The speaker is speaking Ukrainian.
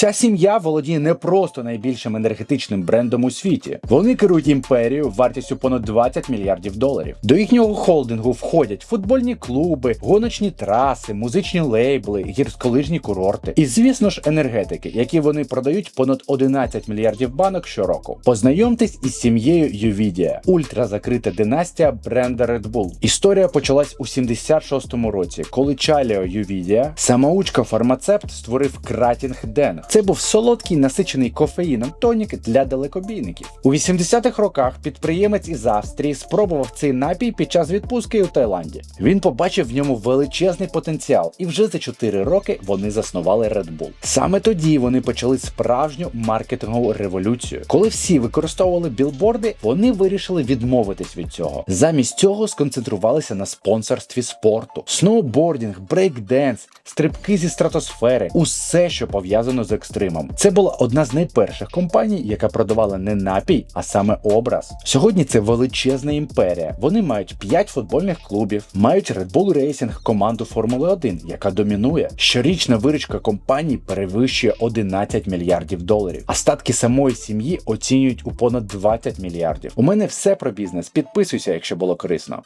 Ця сім'я володіє не просто найбільшим енергетичним брендом у світі. Вони керують імперією вартістю понад 20 мільярдів доларів. До їхнього холдингу входять футбольні клуби, гоночні траси, музичні лейбли, гірськолижні курорти і, звісно ж, енергетики, які вони продають понад 11 мільярдів банок щороку. Познайомтесь із сім'єю Ювідія, ультразакрита династія бренда Red Bull. Історія почалась у 76-му році, коли Чаліо Ювідія, самоучка фармацепт, створив Кратінг Ден. Це був солодкий насичений кофеїном тонік для далекобійників. У 80-х роках підприємець із Австрії спробував цей напій під час відпустки у Таїланді. Він побачив в ньому величезний потенціал, і вже за 4 роки вони заснували Red Bull. Саме тоді вони почали справжню маркетингову революцію. Коли всі використовували білборди, вони вирішили відмовитись від цього. Замість цього сконцентрувалися на спонсорстві спорту, сноубордінг, брейкденс, стрибки зі стратосфери, усе, що пов'язано з екстримом. Це була одна з найперших компаній, яка продавала не напій, а саме образ. Сьогодні це величезна імперія. Вони мають 5 футбольних клубів, мають Red Bull Racing команду Формули 1, яка домінує. Щорічна виручка компанії перевищує 11 мільярдів доларів. А статки самої сім'ї оцінюють у понад 20 мільярдів. У мене все про бізнес. Підписуйся, якщо було корисно.